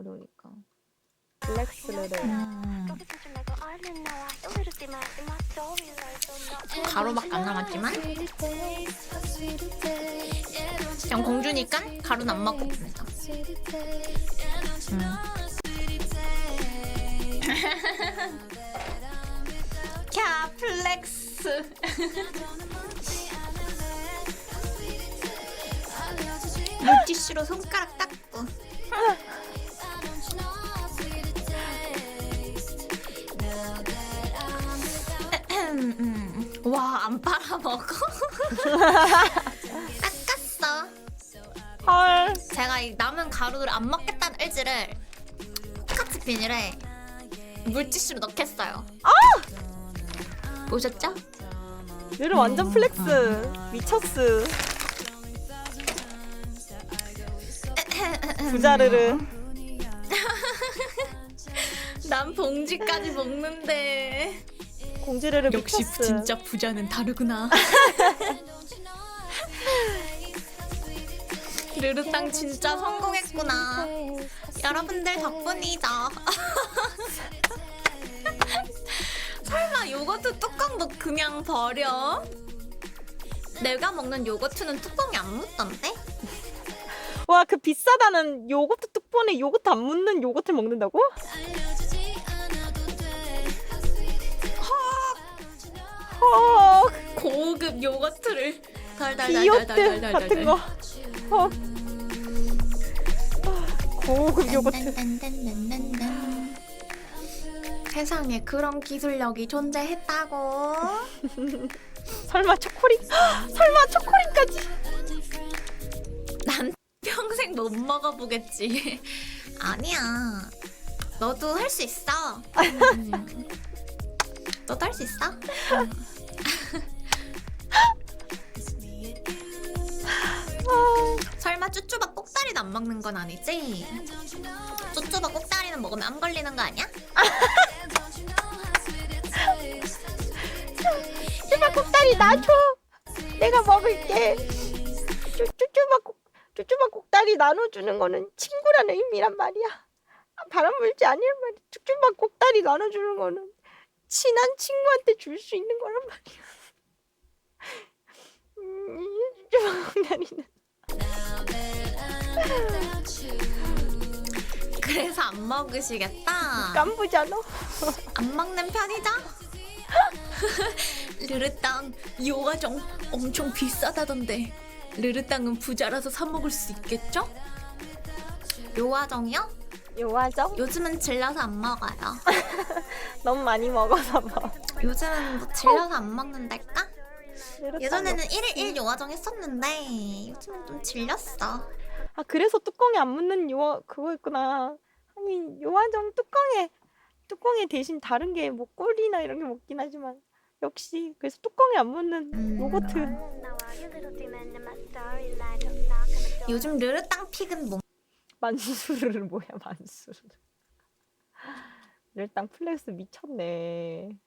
어려우니까. 플렉스를 해. 음, 가루밖에 안 남았지만 그냥 공주니까 가루는 안 먹겠습니다. 음. 캬 플렉스 물티슈로 손가락 닦 와 안 빨아먹어 닦았어 헐. 제가 이 남은 가루를 안 먹겠다는 의지를 똑같이 비닐에 물티슈로 넣겠어요 보셨죠? 얘를 완전 플렉스. 미쳤스. 부자르르. 난 봉지까지 먹는데 공지르르 역시 미쳤스. 진짜 부자는 다르구나. 르르땅 진짜 성공했구나. 여러분들 덕분이죠. 설마 요거트 뚜껑도 그냥 버려? 내가 먹는 요거트는 뚜껑이 안 묻던데? 와, 그 비싸다는 요거트 뚝본에 요거트 안 묻는 요거트 먹는다고? 고급 요거트를 비오트 같은 거. 헉. 아, 고급 요거트. 세상에 그런 기술력이 존재했다고? 설마 초코링? 설마 초코링까지? 난 평생 못 먹어보겠지. 아니야. 너도 할 수 있어. 음. 너도 할 수 있어. 먹는 건 아니지? 쭈쭈바 꼭다리는 먹으면 안 걸리는 거 아니야? 쭈쭈바 꼭다리 놔줘. 내가 먹을게. 쭈- 쭈쭈바 꼭 쭈쭈바 꼭다리 나눠주는 거는 친구라는 의미란 말이야. 아, 바람 불지 아니란 말이야. 쭈쭈바 꼭다리 나눠주는 거는 친한 친구한테 줄 수 있는 거란 말이야. 음, 이 쭈쭈바 꼭다리는 그래서 안 먹으시겠다. 깐부잖아. 안 먹는 편이죠? 르르땅 요가정 엄청 비싸다던데 르르땅은 부자라서 사 먹을 수 있겠죠? 요화정이요? 요하죠? 요즘은 질려서 안 먹어요. 너무 많이 먹어서 뭐. 요즘은 뭐 질려서 안 먹는달까? 예전에는 1일 1 요화정 했었는데 요즘은 좀 질렸어. 아 그래서 뚜껑에 안 묻는 요 그거 있구나. 아니 요한정 뚜껑에 뚜껑에 대신 다른 게뭐 꿀이나 이런 게 먹긴 하지만 역시 그래서 뚜껑에 안 묻는 음. 요거트. 요즘 르르땅 픽은 뭐 만수르는 뭐야 만수르. 일단 플렉스 미쳤네.